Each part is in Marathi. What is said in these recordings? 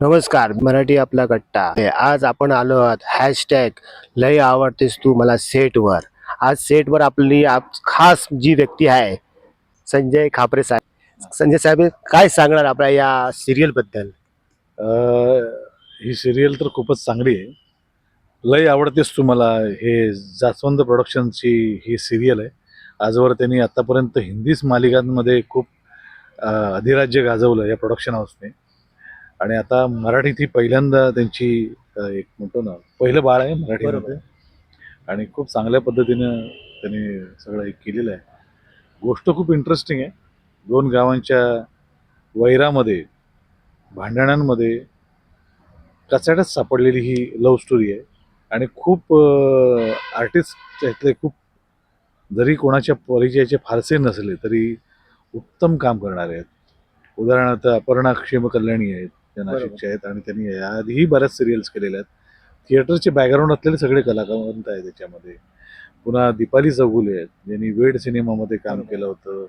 नमस्कार मराठी आपला कट्टा. आज आपण आलो आहोत हॅशटॅग लय आवडतेस तू मला सेटवर आज सेटवर आपली आप खास जी व्यक्ती आहे संजय खापरे साहेब. संजय साहेब काय सांगणार आपल्या या सिरियलबद्दल? ही सिरियल तर खूपच चांगली आहे. लय आवडतेस तुम्हाला हे जास्वंद प्रोडक्शनची ही सिरियल आहे. आजवर त्यांनी आतापर्यंत हिंदीच मालिकांमध्ये खूप अधिराज्य गाजवलं या प्रोडक्शन हाऊसने आणि आता मराठीत ही पहिल्यांदा त्यांची एक म्हणतो ना पहिलं बाळ आहे मराठीमध्ये. आणि खूप चांगल्या पद्धतीनं त्यांनी सगळं हे केलेलं आहे. गोष्ट खूप इंटरेस्टिंग आहे. दोन गावांच्या वैरामध्ये भांडणांमध्ये कचाट्यात सापडलेली ही लव्ह स्टोरी आहे. आणि खूप आर्टिस्ट त्यातले खूप जरी कोणाच्या परिचयाचे फारसे नसले तरी उत्तम काम करणारे आहेत. उदाहरणार्थ अपर्णा क्षेम कल्याणी आहेत. त्या नाशिकच्या आहेत आणि त्यांनी याआधीही बऱ्याच सिरियल्स केलेल्या आहेत. थिएटरचे बॅकग्राऊंड असलेले सगळे कलाकांत आहेत त्याच्यामध्ये. पुन्हा दीपाली चौगुले आहेत ज्यांनी वेड सिनेमामध्ये काम केलं होतं.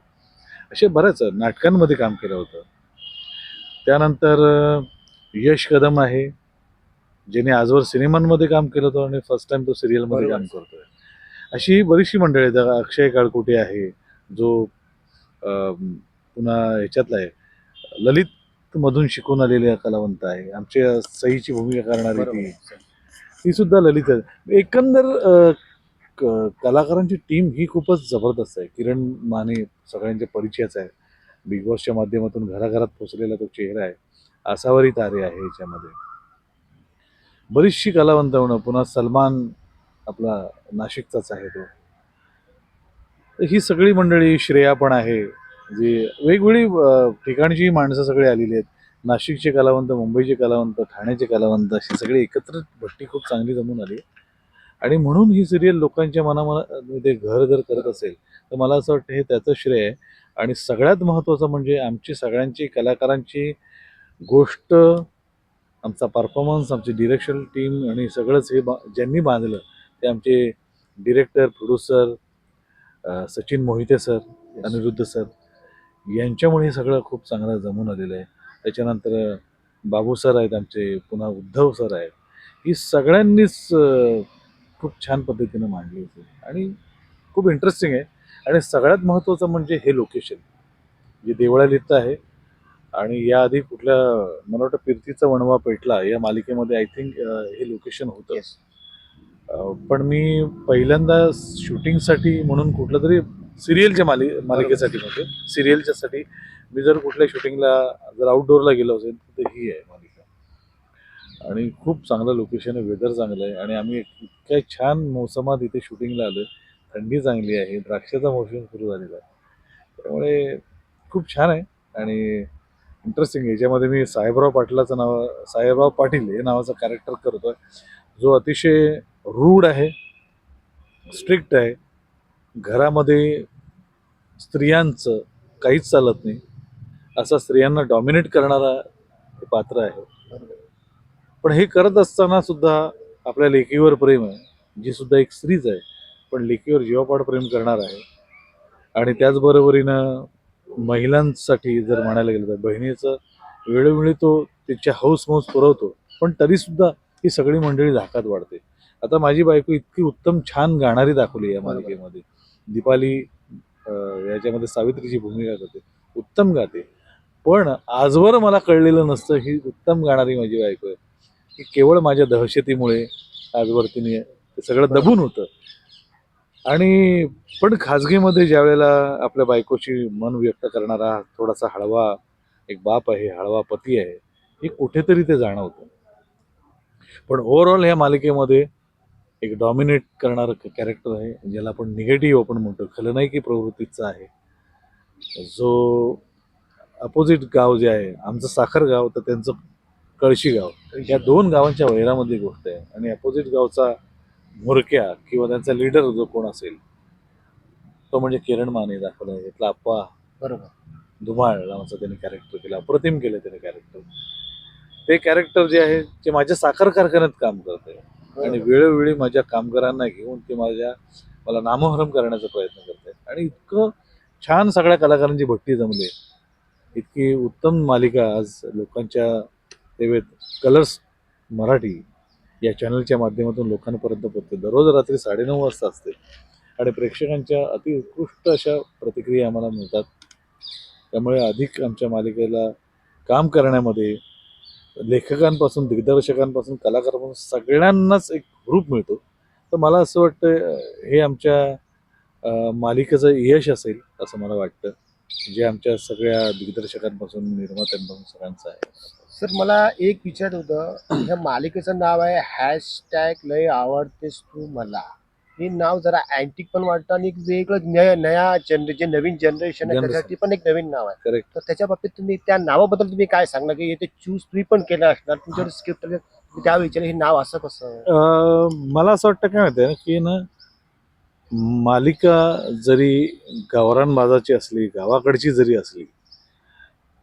असे बऱ्याच नाटकांमध्ये काम केलं होतं. त्यानंतर यश कदम आहे ज्याने आजवर सिनेमांमध्ये काम केलं होतं आणि फर्स्ट टाइम तो सिरियलमध्ये. काम करतोय. अशी बरीचशी मंडळी आहेत. अक्षय काळकुटे आहे जो पुन्हा ह्याच्यातला आहे ललित मधून शिकून आलेले कलावंत आहे. आमच्या सईची भूमिका करणारी ती. ती सुद्धा ललित आहे. एकंदर कलाकारांची टीम ही खूपच जबरदस्त आहे. किरण माने सगळ्यांच्या परिचयाचा आहे. बिग बॉसच्या माध्यमातून घराघरात पोचलेला तो चेहरा आहे. आसावरी तारे आहे याच्यामध्ये. बरीचशी कलावंत होणं पुन्हा सलमान आपला नाशिकचाच आहे तो. ही सगळी मंडळी श्रेया पण आहे. जी वेगवेगळी ठिकाणची माणसं सगळी आलेली आहेत. नाशिकचे कलावंत मुंबईचे कलावंत ठाण्याचे कलावंत अशी सगळी एकत्र भट्टी खूप चांगली जमून आली. आणि म्हणून ही सिरियल लोकांच्या मनामध्ये घर जर करत असेल तर मला असं वाटतं हे त्याचं श्रेय आहे. आणि सगळ्यात महत्त्वाचं म्हणजे आमची सगळ्यांची कलाकारांची गोष्ट आमचा परफॉर्मन्स आमची डिरेक्शन टीम आणि सगळंच हे बा ज्यांनी बांधलं ते आमचे director producer Sachin Mohite sir Aniruddha sir यांच्यामुळे हे सगळं खूप चांगलं जमून आलेलं आहे. त्याच्यानंतर बाबू सर आहेत आमचे पुन्हा उद्धव सर आहेत. ही सगळ्यांनीच खूप छान पद्धतीनं मांडली होती. आणि खूप इंटरेस्टिंग आहे. आणि सगळ्यात महत्त्वाचं म्हणजे हे लोकेशन जे देवळालित आहे. आणि याआधी कुठल्या मला वाटतं पिरतीचा वणवा पेटला या मालिकेमध्ये आय थिंक हे लोकेशन होतं. अं, पण मी पहिल्यांदा शूटिंगसाठी म्हणून कुठलं तरी सिरियलच्या मालि मालिकेसाठी म्हणजे सिरियलच्यासाठी मी जर कुठल्या शूटिंगला जर आउटडोअरला गेलो असेल तर ही आहे मालिका. आणि खूप चांगलं लोकेशन आहे वेदर चांगलं आहे आणि आम्ही इतक्या छान मोसमात इथे शूटिंगला आलो थंडी चांगली आहे द्राक्षाचा मोसम सुरू झालेला आहे. त्यामुळे खूप छान आहे आणि इंटरेस्टिंग आहे. याच्यामध्ये मी साहेबराव पाटलाचं नाव साहेबराव पाटील हे नावाचा कॅरेक्टर करतो आहे जो अतिशय रूढ आहे स्ट्रिक्ट आहे. घरामध्ये स्त्रियांचं काहीच चालत नाही. असा स्त्रियांना डॉमिनेट करणारा हे पात्र आहे. पण हे करत असताना सुद्धा आपल्या लेकीवर प्रेम आहे जी सुद्धा एक स्त्रीच आहे. पण लेकीवर जीवापाड प्रेम करणार आहे. आणि त्याचबरोबरीनं महिलांसाठी जर म्हणायला गेलं तर बहिणीचं वेळोवेळी तो तिच्या हौस मौस पुरवतो. पण तरीसुद्धा ही सगळी मंडळी धाकात वाढते. आता माझी बायको इतकी उत्तम छान गाणारी दाखवली या मालिकेमध्ये. दीपाली याच्यामध्ये सावित्रीची भूमिका करते. उत्तम गाते. पण आजवर मला कळलेलं नसतं ही उत्तम गाणारी माझी बायको आहे. की केवळ माझ्या दहशतीमुळे आजवर तिने ते सगळं दबून होतं. आणि पण खाजगीमध्ये ज्या वेळेला आपल्या बायकोची मन व्यक्त करणारा थोडासा हळवा एक बाप आहे हळवा पती आहे हे कुठेतरी ते जाणवतं. पण ओव्हरऑल ह्या मालिकेमध्ये एक डॉमिनेट करणारं कॅरेक्टर आहे ज्याला आपण निगेटिव्ह आपण म्हणतो. खलनायकी प्रवृत्तीचा आहे. जो अपोजिट गाव जे आहे आमचं साखर गाव तर त्यांचं कळशी गाव. या दोन गावांच्या वैरामधली गोष्ट आहे. आणि अपोजिट गावचा मुरक्या किंवा त्यांचा लीडर जो कोण असेल तो म्हणजे किरण माने दाखवला आहे. यातला अप्पा बरोबर. धुमाळ नावाचं त्यांनी कॅरेक्टर केलं अप्रतिम केलं त्याने कॅरेक्टर ते कॅरेक्टर जे आहे ते माझ्या साखर कारखान्यात काम करत आहे आणि वेळोवेळी माझ्या कामगारांना घेऊन ते माझ्या मला नामोहरम करण्याचा प्रयत्न करत आहेत आणि इतकं छान सगळ्या कलाकारांची भट्टी जमली. आहे. इतकी उत्तम मालिका आज लोकांच्या तेव्हा कलर्स मराठी या चॅनलच्या माध्यमातून लोकांपर्यंत पोहोचते. दररोज रात्री साडेनऊ वाजता असते. आणि प्रेक्षकांच्या अति उत्कृष्ट अशा प्रतिक्रिया आम्हाला मिळतात. त्यामुळे अधिक आमच्या मालिकेला काम करण्यामध्ये लेखकांपासून दिग्दर्शकांपासून कलाकारांपासून सगळ्यांनाच एक ग्रुप मिळतो. तर मला असं वाटतं हे आमच्या मालिकेचं यश असेल असं मला वाटतं जे आमच्या सगळ्या दिग्दर्शकांपासून निर्मात्यांपासून सगळ्यांचं आहे. सर मला एक विचार होतं ह्या मालिकेचं नाव आहे हॅशटॅग लय आवडतेस तू मला. हे नाव जरा अँटिक पण वाटतं आणि एक वेगळं नया नया जनरे जे नवीन जनरेशन आहे Generation. त्यासाठी पण एक नवीन नाव आहे. करेक्ट तर त्याच्या बाबतीत तुम्ही त्या नावाबद्दल तुम्ही काय सांगणार? की ते चूज तुम्ही पण केलं असणार. तुमच्याकडे स्क्रिप्ट तुम्ही त्या विचार हे नाव असं कसं? मला असं वाटतं काय माहिती की ना मालिका जरी गावरान बाजाची असली गावाकडची जरी असली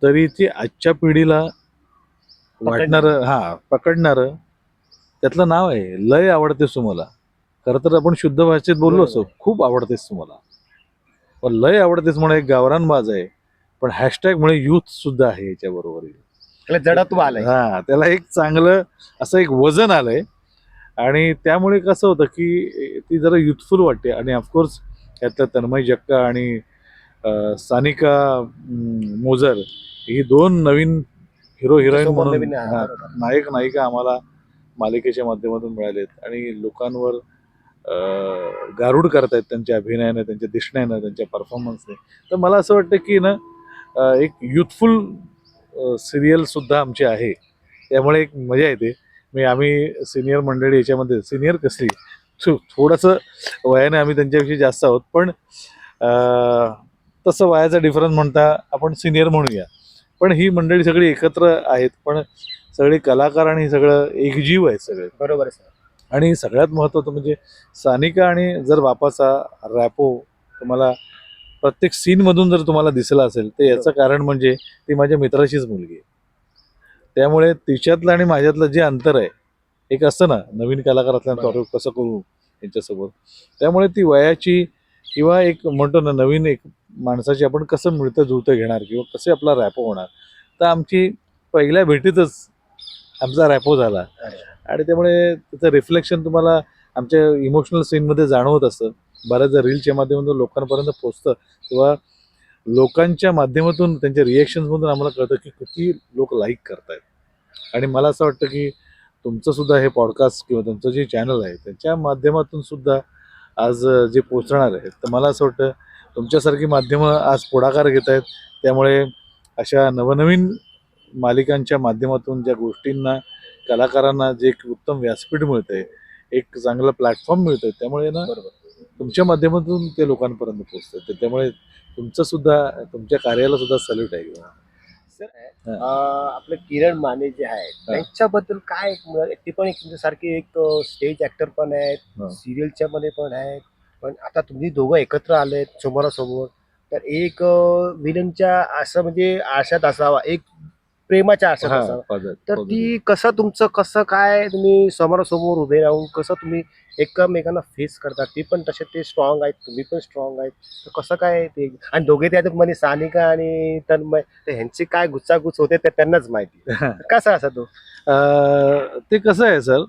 तरी ती आजच्या पिढीला वाटणारं हा पकडणारं त्यातलं नाव आहे लय आवडतेस तुम्हाला खरं तर आपण शुद्ध भाषेत बोललो असो खूप आवडतेस तुम्हाला. पण लय आवडतेस म्हणून एक गावरान बाज आहे. पण हॅशटॅग मुळे युथ सुद्धा आहे याच्याबरोबर त्याला जडत्व आलंय. हा त्याला एक चांगलं असं एक वजन आलंय. आणि त्यामुळे कसं होतं की ती जरा युथफुल वाटते. आणि ऑफकोर्स यातलं तन्मय जक्का आणि सानिका मोजर ही दोन नवीन हिरो हिरोईन म्हणून बरोबर. नायक नायिका आम्हाला मालिकेच्या माध्यमातून मिळालेत. आणि लोकांवर गारूड करतायत त्यांच्या अभिनयानं त्यांच्या दिसण्यानं त्यांच्या परफॉर्मन्सने तर मला असं वाटतं की ना एक युथफुल सिरियलसुद्धा आमची आहे. त्यामुळे एक मजा येते. मी आम्ही सिनियर मंडळी याच्यामध्ये सिनियर कसली? थोडंसं वयाने आम्ही त्यांच्याविषयी जास्त आहोत. पण तसं वयाचा डिफरन्स म्हणता आपण सिनियर म्हणूया. पण ही मंडळी सगळी एकत्र आहेत. पण सगळे कलाकार आणि सगळं एकजीव आहेत सगळे. बरोबर आहे सर. आणि सगळ्यात महत्त्वाचं म्हणजे सानिका आणि जर बापाचा रॅपो तुम्हाला प्रत्येक सीनमधून जर तुम्हाला दिसला असेल तर याचं कारण म्हणजे ती माझ्या मित्राचीच मुलगी आहे. त्यामुळे तिच्यातलं आणि माझ्यातलं जे अंतर आहे एक असतं ना नवीन कलाकार असल्यानंतर कसं करू यांच्यासोबत त्यामुळे ती वयाची किंवा एक म्हणतो ना नवीन एक माणसाची आपण कसं मिळतं जुळतं घेणार किंवा कसे आपला रॅपो होणार तर आमची पहिल्या भेटीतच आमचा रॅपो झाला. आणि त्यामुळे त्याचं रिफ्लेक्शन तुम्हाला आमच्या इमोशनल सीनमध्ये जाणवत असतं. बऱ्याचदा रीलच्या माध्यमातून लोकांपर्यंत पोचतं किंवा लोकांच्या माध्यमातून त्यांच्या रिएक्शन्समधून आम्हाला कळतं की किती लोक लाईक करतायत. आणि मला असं वाटतं की तुमचं सुद्धा हे पॉडकास्ट किंवा तुमचं जे चॅनल आहे त्याच्या माध्यमातून सुद्धा आज जे पोचणार आहे तर मला असं वाटतं तुमच्यासारखी माध्यमं आज पुढाकार घेत आहेत त्यामुळे अशा नवनवीन मालिकांच्या माध्यमातून ज्या गोष्टींना कलाकारांना जे एक उत्तम व्यासपीठ मिळतंय एक चांगलं प्लॅटफॉर्म मिळतंय त्यामुळे ना तुमच्या माध्यमातून ते लोकांपर्यंत पोहोचतं तर त्यामुळे तुमचं सुद्धा तुमच्या कार्याला सुद्धा सल्यूट आहे. सर आपले किरण माने जे आहेत त्यांच्याबद्दल काय ते पण एक तुमच्यासारखे एक स्टेज ऍक्टर पण आहेत. सिरियलच्या मध्ये पण आहेत पण आता तुम्ही दोघं एकत्र आलेत समोरासमोर तर एक विलनच्या असं म्हणजे आशात असावा एक प्रेमाच्या आशात हा, असावा तर. ती कसं तुमचं कसं काय तुम्ही समोरासमोर उभे राहून कसं तुम्ही एकमेकांना फेस करता ते पण तसे ते स्ट्रॉंग आहेत तुम्ही पण स्ट्रॉंग आहेत. तर कसं काय ते? आणि दोघे त्यात मध्ये सानिका आणि तन्मय तर ह्यांची काय गुच्चागुच होते ते त्यांनाच माहिती. कसा असा तो? अं, ते कसं आहे सर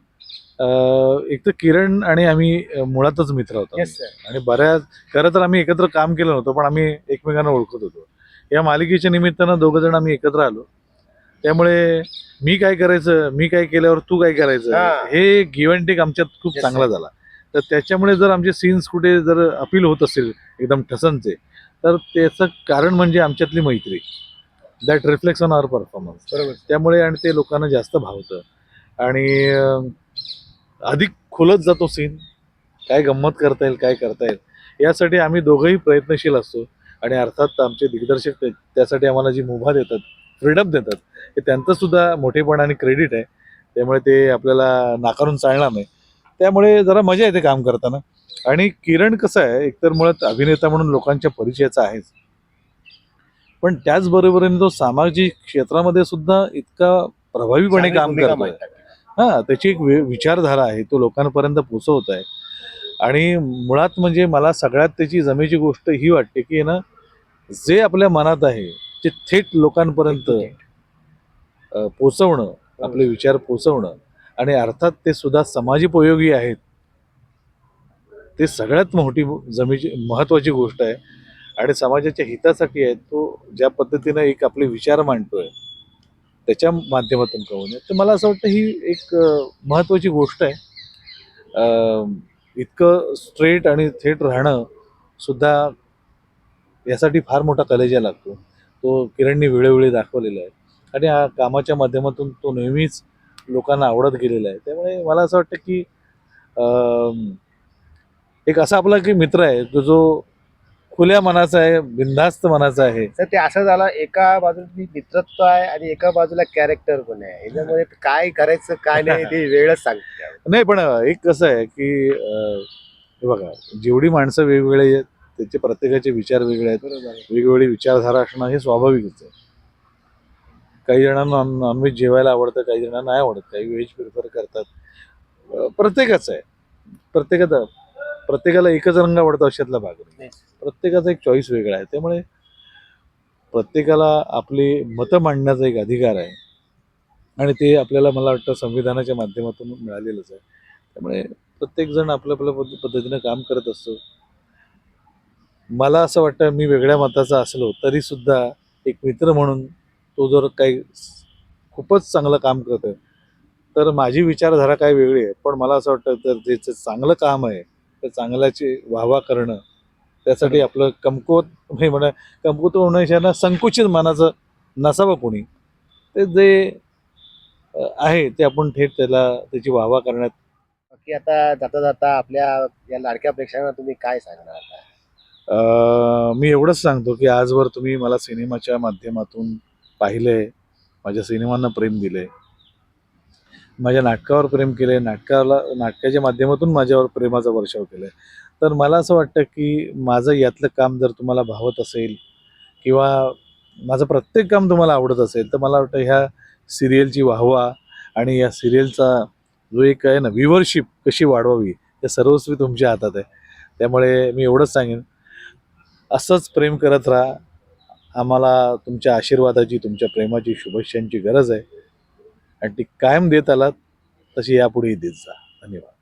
अं, एक तर किरण आणि आम्ही अं, मुळातच मित्र होतो. येस सर आणि बऱ्याच खरं तर आम्ही एकत्र काम केलं नव्हतं पण आम्ही एकमेकांना ओळखत होतो. या मालिकेच्या निमित्तानं दोघं जण आम्ही एकत्र आलो. त्यामुळे मी काय करायचं मी काय केल्यावर तू काय करायचं हा. गिव्ह टेक आमच्यात खूप चांगला झाला. तर त्याच्यामुळे जर आमचे सीन्स कुठे जर अपील होत असेल एकदम ठसनचे तर त्याचं कारण म्हणजे आमच्यातली मैत्री. That reflects on our performance बरोबर. त्यामुळे आणि ते लोकांना जास्त भावतं. आणि अधिक खुलत जातो सीन काय गंमत करता येईल काय करता येईल. यासाठी आम्ही दोघंही प्रयत्नशील असतो. आणि अर्थात आमचे दिग्दर्शक त्यासाठी आम्हाला जी मुभा देतात फ्रीडम देतात. हे त्यांचं सुद्धा मोठेपण आणि क्रेडिट आहे. त्यामुळे ते आपल्याला नाकारून चालणार नाही. त्यामुळे जरा मजा येते काम करताना. आणि किरण कसं आहे एकतर मुळात अभिनेता म्हणून लोकांच्या परिचयाचा आहेच. पण त्याचबरोबरीने तो सामाजिक क्षेत्रामध्ये सुद्धा इतका प्रभावीपणे काम करतोय. हा त्याची एक विचारधारा आहे. तो लोकांपर्यंत पोचवत आहे आणि मुळात म्हणजे मला सगळ्यात त्याची जमेची गोष्ट ही वाटते की ना जे आपल्या मनात आहे ते थेट लोकांपर्यंत पोचवणं आपले विचार पोचवणं आणि अर्थात ते सुद्धा समाजोपयोगी आहेत. ते सगळ्यात मोठी जमीची महत्वाची गोष्ट आहे. आणि समाजाच्या हितासाठी आहे तो ज्या पद्धतीनं एक आपले विचार मांडतोय त्याच्या माध्यमातून कळून तर मला असं वाटतं ही एक अं, महत्वाची गोष्ट आहे. इतकं स्ट्रेट आणि थेट राहणं सुद्धा यासाठी फार मोठा कलेजा लागतो. तो किरणनी वेळोवेळी दाखवलेला आहे. आणि या कामाच्या माध्यमातून तो नेहमीच लोकांना आवडत गेलेला आहे. त्यामुळे मला असं वाटतं की एक असा आपला की मित्र आहे तो जो खुल्या मनाचा आहे बिनधास्त मनाचा आहे. तर ते असं झालं एका बाजूला मित्रत्व आहे आणि एका बाजूला कॅरेक्टर पण आहे. याच्यामध्ये काय करायचं काय नाही ते वेळच सांगते. नाही पण एक कसं आहे की अं, हे बघा जेवढी माणसं वेगवेगळे आहेत त्याचे प्रत्येकाचे विचार वेगळे आहेत. वेगवेगळी विचारधारा असणं हे स्वाभाविकच आहे. काही जणांना नॉन नॉनव्हेज जेवायला आवडतं काही जणांना नाही आवडत. काही व्हेज प्रिफर करतात. प्रत्येकाचं आहे. प्रत्येकाचा प्रत्येकाला एकच रंग आवडतो अशातला भाग नाही. प्रत्येकाचा एक चॉईस वेगळा आहे. त्यामुळे प्रत्येकाला आपली मतं मांडण्याचा एक अधिकार आहे. आणि ते आपल्याला मला वाटतं संविधानाच्या माध्यमातून मिळालेलंच आहे. त्यामुळे प्रत्येकजण आपल्या आपल्या पद्ध- पद्धतीनं काम करत असतो. मला असं वाटतं मी वेगळ्या मताचा असलो तरी सुद्धा एक मित्र म्हणून तो जर काही खूपच चांगलं काम करतोय तर माझी विचारधारा काय वेगळी आहे. पण मला असं वाटतं तर ज्याचं चांगलं काम आहे त्या चांगल्याची वाहवा करणं त्यासाठी आपलं कमकुवत हे म्हणा कमकुवत होण्याच्या संकुचित मनाचं नसावं कोणी. ते जे आहे ते आपण थेट त्याला त्याची वाहवा करण्यात बाकी आता जाता जाता आपल्या या लाडक्या प्रेक्षकांना तुम्ही काय सांगणार आता? मी एवढंच सांगतो की आजवर तुम्ही मला सिनेमाच्या माध्यमातून पाहिलंय माझ्या सिनेमांना प्रेम दिले माझ्या नाटकावर प्रेम केले नाटकाला नाटकाच्या माध्यमातून माझ्यावर प्रेमाचा वर्षाव आहे तर मला असं वाटतं की माझं यातलं काम जर तुम्हाला भावत असेल किंवा माझं प्रत्येक काम तुम्हाला आवडत असेल तर मला वाटतं ह्या सिरियलची वाहवा आणि या सिरियलचा जो एक आहे ना व्ह्युअरशिप कशी वाढवावी हे सर्वस्वी तुमच्या हातात आहे. त्यामुळे मी एवढंच सांगेन. असंच प्रेम करत राहा. आम्हाला तुमच्या आशीर्वादाची तुमच्या प्रेमाची शुभेच्छांची गरज आहे. आणि ती कायम देत आलात तशी यापुढेही देत जा. धन्यवाद.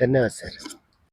धन्यवाद सर.